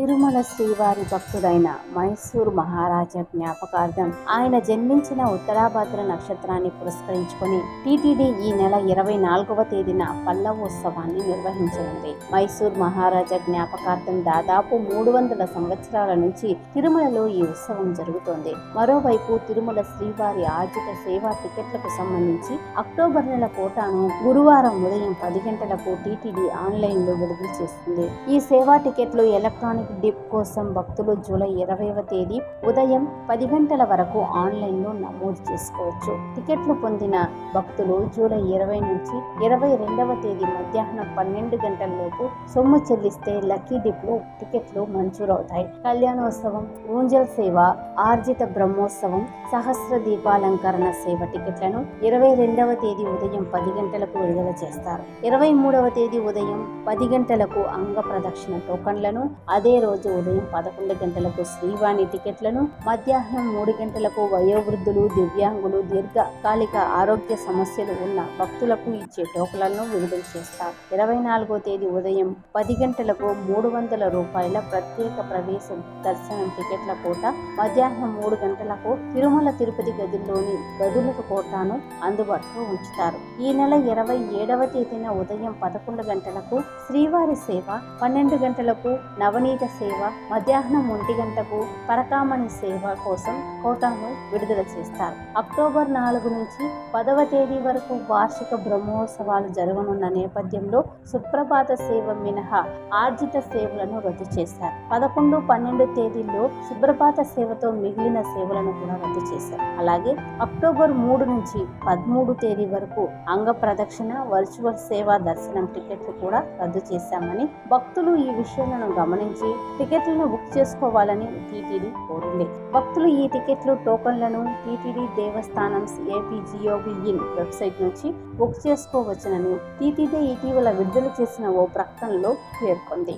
తిరుమల శ్రీవారి భక్తుడైన మైసూర్ మహారాజా జ్ఞాపకార్థం ఆయన జన్మించిన ఉత్తరాభద్ర నక్షత్రాన్ని పురస్కరించుకొని టీటీడీ ఈ నెల ఇరవై నాలుగవ తేదీన పల్లవోత్సవాన్ని నిర్వహించనుంది. మైసూర్ మహారాజా జ్ఞాపకార్థం దాదాపు మూడు వందల సంవత్సరాల నుంచి తిరుమలలో ఈ ఉత్సవం జరుగుతోంది. మరోవైపు తిరుమల శ్రీవారి ఆర్థిక సేవా టికెట్లకు సంబంధించి అక్టోబర్ నెల కోటాను గురువారం ఉదయం పది గంటలకు టీటీడీ ఆన్లైన్లో విడుదల చేస్తుంది. ఈ సేవా టికెట్లు ఎలక్ట్రానిక్ డిప్ కోసం భక్తులు జూలై ఇరవైవ తేదీ ఉదయం పది గంటల వరకు ఆన్లైన్లో నమోదు చేసుకోవచ్చు. టికెట్లు పొందిన భక్తులు జూలై ఇరవై నుంచి ఇరవై రెండవ తేదీ మధ్యాహ్నం పన్నెండు గంటల లోపు సొమ్ము చెల్లిస్తే లక్కీ డిప్లో టికెట్లు మంజూరవుతాయి. కళ్యాణోత్సవం ఊంజల్ సేవ ఆర్జిత బ్రహ్మోత్సవం సహస్ర దీపాలంకరణ సేవ టికెట్లను ఇరవై రెండవ తేదీ ఉదయం పది గంటలకు విడుదల చేస్తారు. ఇరవై మూడవ తేదీ ఉదయం పది గంటలకు అంగ ప్రదక్షిణ టోకన్లను అదే రోజు ఉదయం పదకొండు గంటలకు శ్రీవాణి టికెట్లను మధ్యాహ్నం మూడు గంటలకు వయోవృద్ధులు దివ్యాంగులు దీర్ఘకాలిక ఆరోగ్య సమస్యలు ఉన్న భక్తులకు ఇచ్చే టోకన్లను విడుదల చేస్తారు. ఇరవై నాలుగో తేదీ ఉదయం పది గంటలకు మూడు వందల రూపాయల ప్రత్యేక ప్రవేశం దర్శనం టికెట్ల కోట మధ్యాహ్నం మూడు గంటలకు తిరుమల తిరుపతి గదుల్లోని గదుల కోటాను అందుబాటులో ఉంచుతారు. ఈ నెల ఇరవై ఏడవ తేదీన ఉదయం పదకొండు గంటలకు శ్రీవారి సేవ పన్నెండు గంటలకు నవనీత సేవ మధ్యాహ్నం ఒంటి గంటకు పరకామణి సేవ కోసం కోటాను విడుదల చేస్తారు. అక్టోబర్ నాలుగు నుంచి పదవ తేదీ వరకు వార్షిక బ్రహ్మోత్సవాలు జరగనున్న నేపథ్యంలో సుప్రభాత సేవ మినహా ఆర్జిత సేవలను రద్దు చేశారు. పదకొండు పన్నెండు తేదీల్లో సుప్రభాత సేవతో మిగిలిన సేవలను కూడా రద్దు చేశారు. అలాగే అక్టోబర్ మూడు నుంచి పదమూడు తేదీ వరకు అంగ ప్రదక్షిణ వర్చువల్ సేవా దర్శనం టికెట్లు కూడా రద్దు చేశామని భక్తులు ఈ విషయాలను గమనించి టికెట్లను బుక్ చేసుకోవాలని టీటీడీ కోరింది. భక్తులు ఈ టికెట్లు టోకన్లను టీటీడీ దేవస్థానం ఏపీజీఓబిఇన్ వెబ్సైట్ నుంచి బుక్ చేసుకోవచ్చునని టీటీడీ ఇటీవల విడుదల చేసిన ఓ ప్రకటనలో పేర్కొంది.